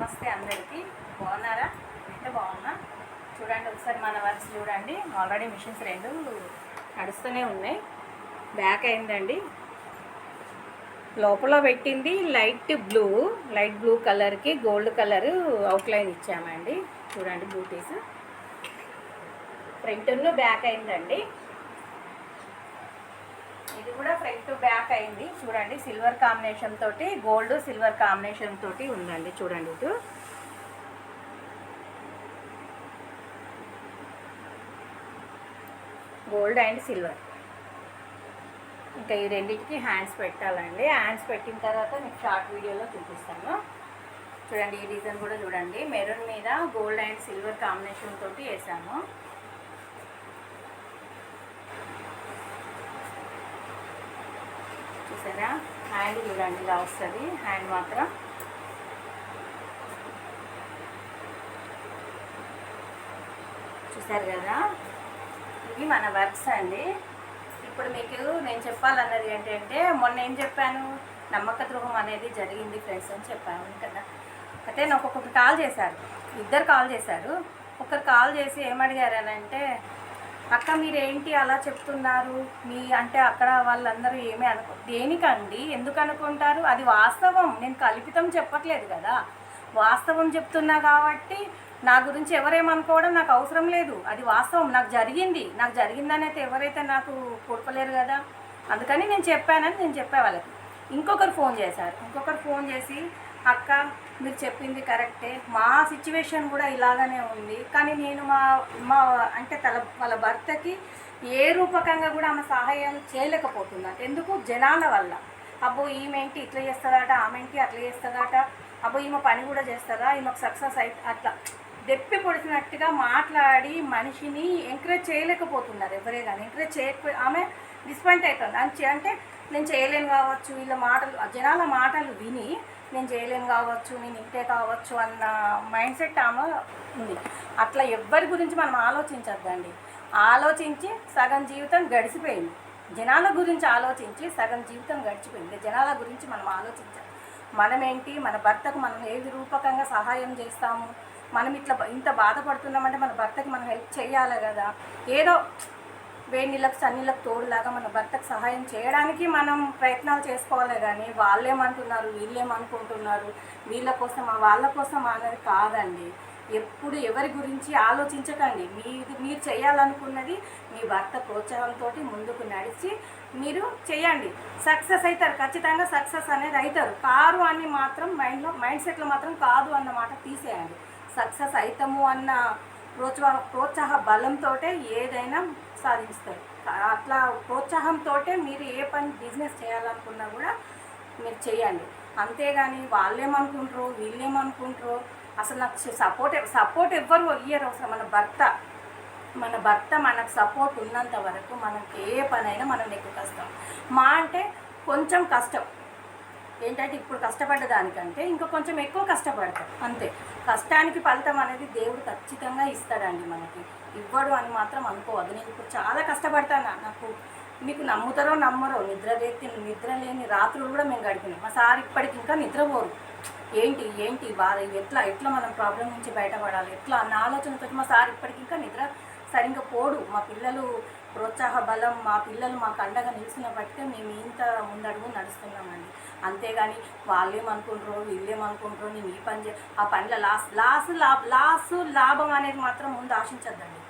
నమస్తే అందరికీ. బాగున్నారా? అంటే బాగున్నా. చూడండి ఒకసారి మన వర్క్స్ చూడండి. ఆల్రెడీ మిషన్స్ రెండు నడుస్తూనే ఉన్నాయి. బ్యాక్ అయిందండి. లోపల పెట్టింది లైట్ బ్లూ. లైట్ బ్లూ కలర్కి గోల్డ్ కలర్ అవుట్లైన్ ఇచ్చామండి. చూడండి బ్యూటీస్ ఫ్రంట్ బ్యాక్ అయిందండి. కూడా ఫ్రంట్ టు బ్యాక్ అయింది. చూడండి సిల్వర్ కాంబినేషన్ తోటి గోల్డ్ సిల్వర్ కాంబినేషన్ తోటి ఉందండి. చూడండి ఇటు. Gold and silver. ఇంకా ఈ రెండింటికి హ్యాండ్స్ పెట్టాలండి. హ్యాండ్స్ పెట్టిన తర్వాత మీకు షార్ట్ వీడియోలో చూపిస్తాను. చూడండి ఈ డిజైన్ కూడా చూడండి. మెరూన్ మీద గోల్డ్ అండ్ సిల్వర్ కాంబినేషన్ తోటి వేసాము చూసారా? హ్యాండ్ చూడండి ఇలా వస్తుంది. హ్యాండ్ మాత్రం. చూసారు కదా? ఇవి మన వర్క్స్ అండి. ఇప్పుడు మీకు నేను చెప్పాలన్నది ఏంటంటే మొన్న ఏం చెప్పాను? నమ్మక ద్రోహం అనేది జరిగింది ఫ్రెండ్స్ అని చెప్పాను కదా? అయితే నాకు ఒక్కొక్కరు కాల్ చేశారు. ఇద్దరు కాల్ చేశారు. ఒకరు కాల్ చేసి ఏమడిగారు అని అంటే అక్క మీరేంటి అలా చెప్తున్నారు? మీ అంటే అక్కడ వాళ్ళందరూ ఏమీ అనుకో దేనికండి? ఎందుకు అనుకుంటారు? అది వాస్తవం. నేను కల్పితం చెప్పట్లేదు కదా. వాస్తవం చెప్తున్నా కాబట్టి నా గురించి ఎవరేమనుకోవడం నాకు అవసరం లేదు. అది వాస్తవం. నాకు జరిగింది. నాకు జరిగిందనైతే ఎవరైతే నాకు కొడపలేరు కదా. అందుకని నేను చెప్పానని నేను చెప్పే వాళ్ళకి. ఇంకొకరు ఫోన్ చేశారు. ఇంకొకరు ఫోన్ చేసి అక్క మీరు చెప్పింది కరెక్టే. మా సిచ్యువేషన్ కూడా ఇలాగనే ఉంది. కానీ నేను మా మా అంటే తల వాళ్ళ భర్తకి ఏ రూపకంగా కూడా ఆమె సహాయం చేయలేకపోతున్నాను ఎందుకు? జనాల వల్ల. అబ్బో ఈమెంటి ఇట్లా చేస్తుందట ఆమెంటి అట్లా చేస్తుందట. అబ్బో ఈమె పని కూడా చేస్తుందా? ఈమెకు సక్సెస్ అయి అట్లా దెప్పి పొడిచినట్టుగా మాట్లాడి మనిషిని ఎంకరేజ్ చేయలేకపోతున్నారు ఎవరే కానీ ఎంకరేజ్ చేయకపోయి ఆమె డిస్పాయింట్ అవుతుంది అంచే అంటే నేను చేయలేను కావచ్చు వీళ్ళ మాటలు జనాల మాటలు విని నేను చేయలేను కావచ్చు నేను ఇంతే కావచ్చు అన్న మైండ్ సెట్ ఆమె ఉంది. అట్లా ఎవ్వరి గురించి మనం ఆలోచించద్దండి. ఆలోచించి సగం జీవితం గడిచిపోయింది. జనాల గురించి ఆలోచించి సగం జీవితం గడిచిపోయింది. జనాల గురించి మనం ఆలోచించాలి మనమేంటి? మన భర్తకు మనం ఏది రూపకంగా సహాయం చేస్తాము? మనం ఇట్లా ఇంత బాధపడుతున్నామంటే మన భర్తకి మనం హెల్ప్ చేయాలి కదా. ఏదో వేడి నీళ్ళకి సన్నీళ్ళకి తోడులాగా మన భర్తకు సహాయం చేయడానికి మనం ప్రయత్నాలు చేసుకోవాలి కానీ వాళ్ళేమంటున్నారు వీళ్ళేమనుకుంటున్నారు వీళ్ళ కోసం వాళ్ళ కోసం అనేది కాదండి. ఎప్పుడు ఎవరి గురించి ఆలోచించకండి. మీది మీరు చేయాలనుకున్నది మీ భర్త ప్రోత్సాహంతో ముందుకు నడిచి మీరు చేయండి. సక్సెస్ అవుతారు ఖచ్చితంగా సక్సెస్ అనేది అవుతారు. కారు అని మాత్రం మైండ్లో మైండ్ సెట్లో మాత్రం కాదు అన్న మాట తీసేయండి. సక్సెస్ అవుతాము అన్న ప్రోత్సాహ ప్రోత్సాహ బలంతో ఏదైనా సాధిస్తారు అట్లా ప్రోత్సాహంతో మీరు ఏ పని బిజినెస్ చేయాలనుకున్నా కూడా మీరు చేయండి అంతేగాని వాళ్ళేమనుకుంటారు వీళ్ళేమనుకుంటారు అసలు నాకు సపోర్ట్ సపోర్ట్ ఎవ్వరు ఇయ్యరు అసలు మన భర్త. మన భర్త మనకు సపోర్ట్ ఉన్నంత వరకు మనకి ఏ పనైనా మనం ఎక్కువ కష్టం. మా అంటే కొంచెం కష్టం. ఏంటంటే ఇప్పుడు కష్టపడ్డ దానికంటే ఇంకా కొంచెం ఎక్కువ కష్టపడతాం. అంతే. కష్టానికి ఫలితం అనేది దేవుడు ఖచ్చితంగా ఇస్తాడండి మనకి. ఇవ్వడు అని మాత్రం అనుకోవద్దు. నేను ఇప్పుడు చాలా కష్టపడతాను. నాకు మీకు నమ్ముతారో నమ్మరో నిద్ర లేని నిద్ర లేని రాత్రులు కూడా మేము గడిపినాం. మా సార్ ఇప్పటికి ఇంకా నిద్రపోరు. ఏంటి ఏంటి బాధ? ఎట్లా ఎట్లా మనం ప్రాబ్లం నుంచి బయటపడాలి? ఎట్లా? అన్న ఆలోచనతో మా సార్ ఇప్పటికి ఇంకా నిద్ర సరిగ్గా పోడు. మా పిల్లలు ప్రోత్సాహ బలం మా పిల్లలు మాకు అండగా నిలిచిన బట్టికే మేము ఇంత ముందడుగు నడుస్తున్నామండి. అంతేగాని వాళ్ళేమనుకుంటారో వీళ్ళేమనుకుంటారో నేను ఈ పని చే ఆ పనిలో లాస్ లాస్ లాభ లాస్ లాభం అనేది మాత్రం ముందు ఆశించద్దండి.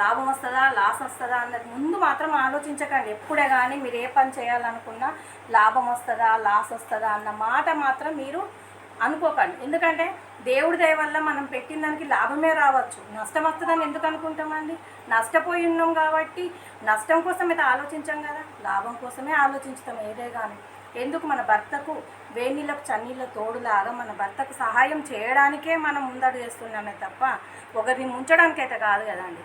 లాభం వస్తుందా లాస్ వస్తుందా అన్నది ముందు మాత్రం ఆలోచించకండి. ఎప్పుడే కానీ మీరు ఏ పని చేయాలనుకున్నా లాభం వస్తుందా లాస్ వస్తుందా అన్న మాట మాత్రం మీరు అనుకోకండి. ఎందుకంటే దేవుడి దయ వల్ల మనం పెట్టిన దానికి లాభమే రావచ్చు. నష్టం వస్తుందని ఎందుకు అనుకుంటామండి? నష్టపోయి ఉన్నాం కాబట్టి నష్టం కోసం అయితే ఆలోచించాం కదా. లాభం కోసమే ఆలోచించుతాం ఏదే కానీ ఎందుకు మన భర్తకు వేణీళ్ళకు చన్నీళ్ళ తోడులాగా మన భర్తకు సహాయం చేయడానికే మనం ముందడు చేస్తున్నామే తప్ప ఒకరిని ముంచడానికైతే కాదు కదండి.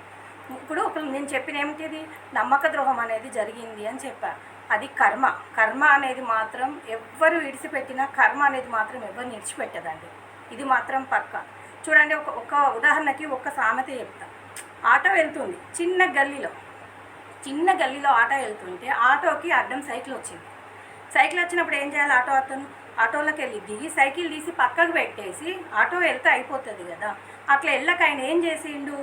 ఇప్పుడు నేను చెప్పిన ఏమిటిది? నమ్మక ద్రోహం అనేది జరిగింది అని చెప్పా. అది కర్మ. కర్మ అనేది మాత్రం ఎవ్వరు విడిచిపెట్టినా కర్మ అనేది మాత్రం ఎవ్వరు విడిచిపెట్టదండి ఇది మాత్రం పక్క. చూడండి ఒక ఒక ఉదాహరణకి ఒక సామెత చెప్తా. ఆటో వెళ్తుంది చిన్న గల్లీలో చిన్న గల్లీలో ఆటో వెళ్తుంటే ఆటోకి అడ్డం సైకిల్ వచ్చింది. సైకిల్ వచ్చినప్పుడు ఏం చేయాలి ఆటో అతను? ఆటోలోకి వెళ్ళి దిగి సైకిల్ తీసి పక్కకు పెట్టేసి ఆటో వెళ్తే అయిపోతుంది కదా. అట్లా వెళ్ళక ఆయన ఏం చేసిండు?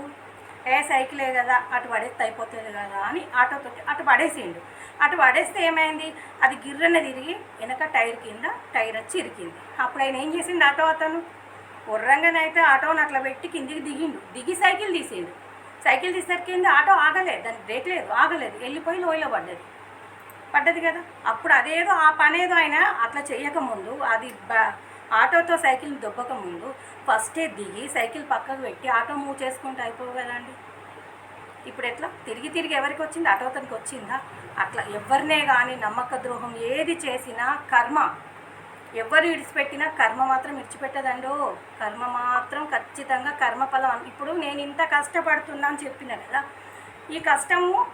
ఏ సైకిలే కదా అటు పడేస్తే అయిపోతుంది కదా అని ఆటోతో అటు పడేసిండు. అటు పడేస్తే ఏమైంది? అది గిర్రన తిరిగి వెనక టైర్ కింద టైర్ వచ్చి ఇరికింది. అప్పుడు ఆయన ఏం చేసిండు ఆటో అతను? ఉర్రంగానైతే ఆటోని అట్లా పెట్టి కిందికి దిగిండు. దిగి సైకిల్ తీసిండు. సైకిల్ తీసేసరికి ఆటో ఆగలేదు. దానికి బ్రేక్ లేదు. ఆగలేదు. వెళ్ళిపోయి లోయలో పడ్డది. పడ్డది కదా? అప్పుడు అదేదో ఆ పనేదో ఆయన అట్లా చేయకముందు అది బ- ఆటోతో సైకిల్ దొబ్బకముందు ఫస్టే దిగి సైకిల్ పక్కకు పెట్టి ఆటో మూవ్ చేసుకుంటూ అయిపోవు కదండి. ఇప్పుడు ఎట్లా? తిరిగి తిరిగి ఎవరికి వచ్చింది? ఆటో వచ్చిందా? అట్లా ఎవరినే కానీ నమ్మక ద్రోహం ఏది చేసినా కర్మ. ఎవరు విడిచిపెట్టినా కర్మ మాత్రం విడిచిపెట్టదండో. కర్మ మాత్రం ఖచ్చితంగా కర్మఫలం ఇప్పుడు నేను ఇంత కష్టపడుతున్నా అని చెప్పిన కదా. ఈ కష్టము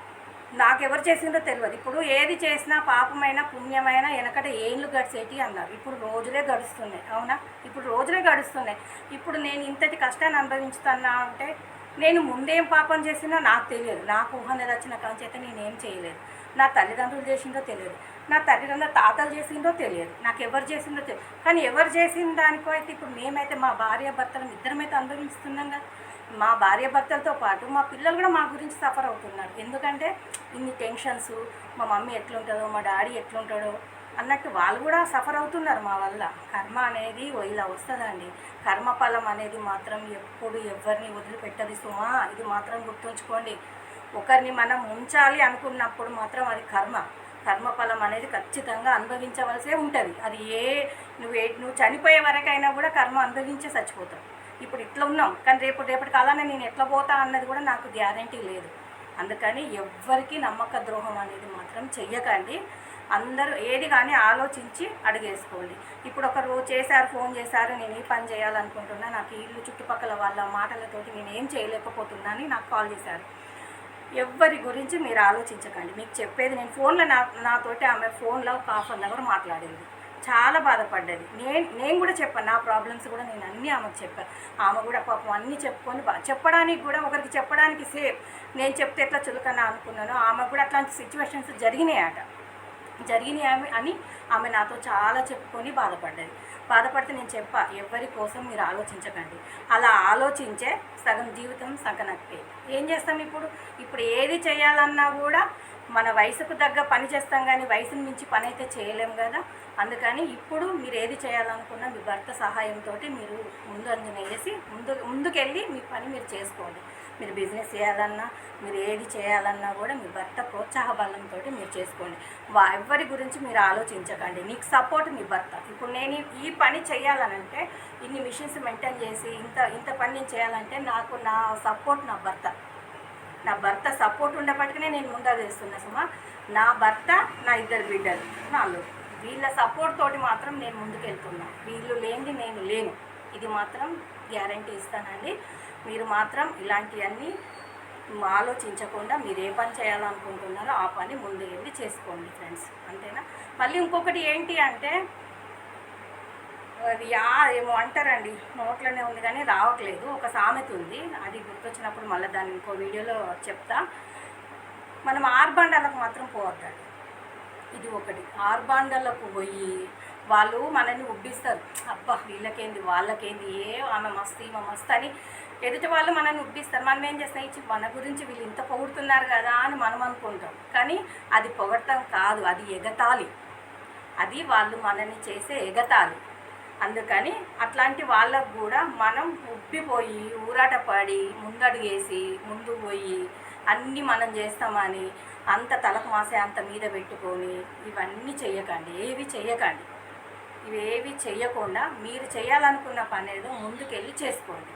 నాకెవరు చేసిందో తెలియదు. ఇప్పుడు ఏది చేసినా పాపమైన పుణ్యమైన వెనకట ఏళ్ళు గడిచేటి అన్నారు. ఇప్పుడు రోజులే గడుస్తున్నాయి. అవునా? ఇప్పుడు రోజులే గడుస్తున్నాయి. ఇప్పుడు నేను ఇంతటి కష్టాన్ని అనుభవించుతున్నా అంటే నేను ముందేం పాపం చేసినా నాకు తెలియదు. నాకు ఊహన వచ్చిన కాంచేత నేనేం చేయలేదు. నా తల్లిదండ్రులు చేసిందో తెలియదు. నా తల్లిదండ్రుల తాతలు చేసిందో తెలియదు. నాకు ఎవరు చేసిందో తెలియదు కానీ ఎవరు చేసిన దానికో అయితే ఇప్పుడు మేమైతే మా భార్య భర్తలం ఇద్దరమైతే అనుభవిస్తున్నాం కదా. మా భార్య భర్తలతో పాటు మా పిల్లలు కూడా మా గురించి సఫర్ అవుతున్నారు. ఎందుకంటే ఇన్ని టెన్షన్స్ మా మమ్మీ ఎట్లుంటుందో మా డాడీ ఎట్లుంటాడో అన్నట్టు వాళ్ళు కూడా సఫర్ అవుతున్నారు మా వల్ల. కర్మ అనేది ఇలా వస్తుందండి. కర్మఫలం అనేది మాత్రం ఎప్పుడు ఎవరిని వదిలిపెట్టదు సుమా. ఇది మాత్రం గుర్తుంచుకోండి. ఒకరిని మనం ఉంచాలి అనుకున్నప్పుడు మాత్రం అది కర్మ. కర్మఫలం అనేది ఖచ్చితంగా అనుభవించవలసే ఉంటుంది. అది ఏ నువ్వు ఏ నువ్వు చనిపోయే వరకైనా కూడా కర్మ అనుభవించే చచ్చిపోతావు ఇప్పుడు ఇట్లా ఉన్నాం. కానీ రేపు రేపటి కాలాన నేను ఎట్లా పోతా అన్నది కూడా నాకు గ్యారంటీ లేదు. అందుకని ఎవ్వరికీ నమ్మక ద్రోహం అనేది మాత్రం చెయ్యకండి. అందరూ ఏది కానీ ఆలోచించి అడిగేసుకోండి. ఇప్పుడు ఒకరు చేశారు ఫోన్ చేశారు నేను ఈ పని చేయాలనుకుంటున్నా నాకు ఇల్లు చుట్టుపక్కల వాళ్ళ మాటలతోటి నేను ఏం చేయలేకపోతున్నా అని నాకు కాల్ చేశారు. ఎవ్వరి గురించి మీరు ఆలోచించకండి. మీకు చెప్పేది నేను ఫోన్లో నా నాతోటి ఆమె ఫోన్లో ఒక హాఫ్ అన్ అవర్ మాట్లాడేది. చాలా బాధపడ్డది. నేను నేను కూడా చెప్పాను నా ప్రాబ్లమ్స్ కూడా నేను అన్నీ ఆమెకు చెప్పాను ఆమె కూడా పాపం అన్నీ చెప్పుకొని చెప్పడానికి కూడా ఒకరికి చెప్పడానికి సేఫ్. నేను చెప్తే ఎట్లా చులకన అనుకున్నాను ఆమె కూడా అట్లాంటి సిచ్యువేషన్స్ జరిగినాయట. జరిగినాయి ఆమె అని ఆమె నాతో చాలా చెప్పుకొని బాధపడ్డది. బాధపడితే నేను చెప్పా ఎవరి కోసం మీరు ఆలోచించకండి. అలా ఆలోచించే సగం జీవితం సగనట్టే ఏం చేస్తాం ఇప్పుడు? ఇప్పుడు ఏది చేయాలన్నా కూడా మన వయసుకు తగ్గ పని చేస్తాం కానీ వయసును మించి పని అయితే చేయలేం కదా. అందుకని ఇప్పుడు మీరు ఏది చేయాలనుకున్నా మీ భర్త సహాయంతో మీరు ముందు అందున వేసి ముందు ముందుకెళ్ళి మీ పని మీరు చేసుకోండి. మీరు బిజినెస్ చేయాలన్నా మీరు ఏది చేయాలన్నా కూడా మీ భర్త ప్రోత్సాహ బలంతో మీరు చేసుకోండి. వా ఎవరి గురించి మీరు ఆలోచించకండి. నీకు సపోర్ట్ మీ భర్త. ఇప్పుడు నేను ఈ- ఈ పని చేయాలనంటే ఇన్ని మిషన్స్ మెయింటైన్ చేసి ఇంత ఇంత పని నేను చేయాలంటే నాకు నా సపోర్ట్ నా భర్త. నా భర్త సపోర్ట్ ఉండేప్పటికనే నేను ముందర చేస్తున్నా సుమా. నా భర్త నా ఇద్దరు బిడ్డలు నాలుగు. వీళ్ళ సపోర్ట్ తోటి మాత్రం నేను ముందుకెళ్తున్నా. వీళ్ళు లేనిది నేను లేను. ఇది మాత్రం గ్యారంటీ ఇస్తానండి. మీరు మాత్రం ఇలాంటివన్నీ ఆలోచించకుండా మీరు ఏ పని చేయాలనుకుంటున్నారో ఆ పని ముందు వెళ్ళి చేసుకోండి ఫ్రెండ్స్. అంతేనా? మళ్ళీ ఇంకొకటి ఏంటి అంటే అది యా ఏమో అంటారండి. నోట్లోనే ఉంది కానీ రావట్లేదు. ఒక సామెత ఉంది. అది గుర్తొచ్చినప్పుడు మళ్ళీ దాన్ని ఇంకో వీడియోలో చెప్తా. మనం ఆర్బాండాలకు మాత్రం పోవద్దండి. ఇది ఒకటి. ఆర్బాండాలకు పోయి వాళ్ళు మనల్ని ఉబ్బిస్తారు. అబ్బా వీళ్ళకేంది వాళ్ళకేంది ఏ ఆమె మస్తు ఈమె మస్తు అని ఎదుటి వాళ్ళు మనల్ని ఉబ్బిస్తారు. మనం ఏం చేస్తాం? ఇచ్చి మన గురించి వీళ్ళు ఇంత పొగుడుతున్నారు కదా అని మనం అనుకుంటాం. కానీ అది పొగడటం కాదు. అది ఎగతాలి అది వాళ్ళు మనల్ని చేసే ఎగతాలి అందుకని అట్లాంటి వాళ్ళకు కూడా మనం ఉబ్బిపోయి ఊరాట పడి ముందడుగేసి ముందు పోయి అన్నీ మనం చేస్తామని అంత తలకు మాసే అంత మీద పెట్టుకొని ఇవన్నీ చేయకండి ఏవి చేయకండి ఇవేవి చేయకుండా మీరు చేయాలనుకున్న పని ఏదో ముందుకెళ్ళి చేసుకోండి.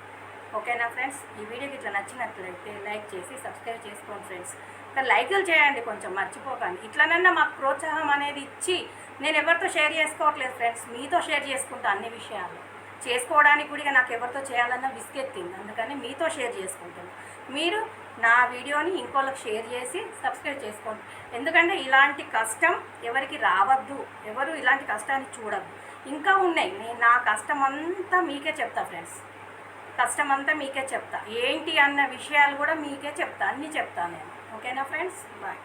ఓకేనా ఫ్రెండ్స్? ఈ వీడియోకి ఇట్లా నచ్చినట్లయితే లైక్ చేసి సబ్స్క్రైబ్ చేసుకోండి ఫ్రెండ్స్. ఇంకా లైకులు చేయండి కొంచెం మర్చిపోకండి. ఇట్లనన్నా మాకు ప్రోత్సాహం అనేది ఇచ్చి నేను ఎవరితో షేర్ చేసుకోవట్లేదు ఫ్రెండ్స్. మీతో షేర్ చేసుకుంటా అన్ని విషయాలు. చేసుకోవడానికి కూడా నాకు ఎవరితో చేయాలన్నా విసుకెత్తింది అందుకని మీతో షేర్ చేసుకుంటాను. మీరు నా వీడియోని ఇంకోళ్ళకి షేర్ చేసి సబ్స్క్రైబ్ చేసుకోండి. ఎందుకంటే ఇలాంటి కష్టం ఎవరికి రావద్దు. ఎవరు ఇలాంటి కష్టాన్ని చూడద్దు. ఇంకా ఉన్నాయి. నేను నా కష్టం అంతా మీకే చెప్తా ఫ్రెండ్స్. కష్టం అంతా మీకే చెప్తా. ఏంటి అన్న విషయాలు కూడా మీకే చెప్తా. అన్నీ చెప్తాను నేను. ఓకేనా ఫ్రెండ్స్? బాయ్.